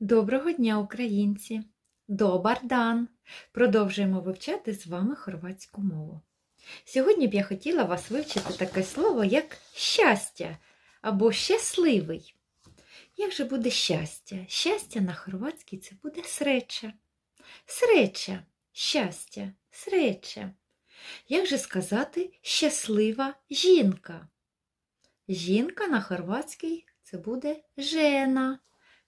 Доброго дня, українці! Добар дан! Продовжуємо вивчати з вами хорватську мову. Сьогодні б я хотіла вас вивчити таке слово, як щастя або щасливий. Як же буде щастя? Щастя на хорватській це буде среча. Среча, щастя, среча. Як же сказати щаслива жінка? Жінка на хорватській це буде жена.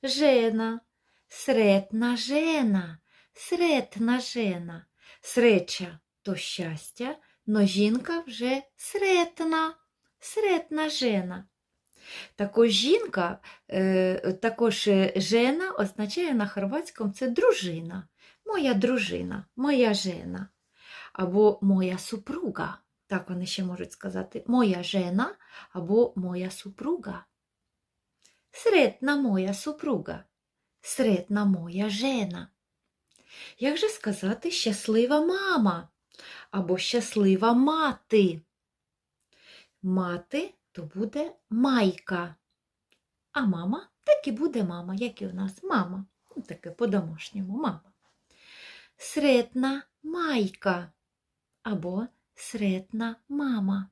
Жена, сретна жена, сретна жена. Среча то щастя, но жінка вже сретна, сретна жена. Також жінка, е, також е, жена означає на хорватському це дружина. Моя дружина, моя жена. Або моя супруга. Так вони ще можуть сказати моя жена або моя супруга. Сретна моя супруга, сретна моя жена. Як же сказати щаслива мама або щаслива мати? Мати то буде майка, а мама так і буде мама, як і у нас мама. Ну, Таке по-домашньому мама. Сретна майка або сретна мама.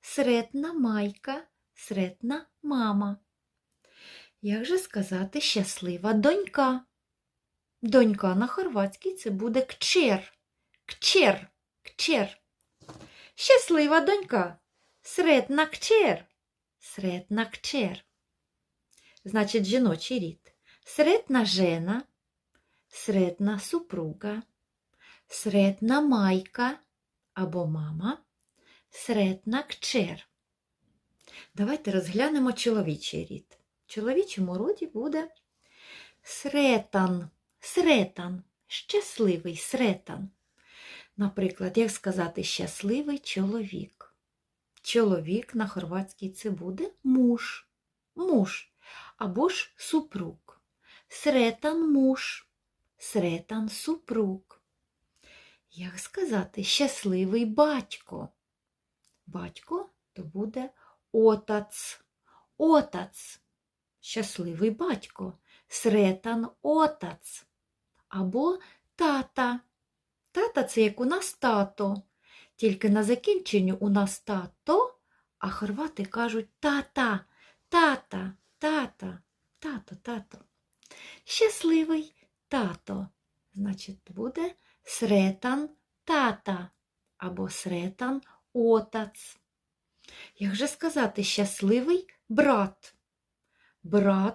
Сретна майка, сретна мама. Як же сказати щаслива донька? Донька на хорватській це буде кчер. Кчер, кчер. Щаслива донька. Сретна кчер. Сретна кчер. Значить, жіночий рід. Сретна жена, сретна супруга, сретна майка або мама, сретна кчер. Давайте розглянемо чоловічий рід. В чоловічому роді буде сретан, сретан, щасливий сретан. Наприклад, як сказати щасливий чоловік. Чоловік на хорватській це буде муж, муж або ж супруг. Сретан муж, сретан супруг. Як сказати щасливий батько? Батько то буде отац, отац щасливий батько, сретан отац. Або тата. Тата це як у нас тато. Тільки на закінченню у нас тато, а хорвати кажуть тата, тата, тата, тато, тато. Щасливий тато. Значить, буде сретан тата або сретан отац. Як же сказати щасливий брат? Брат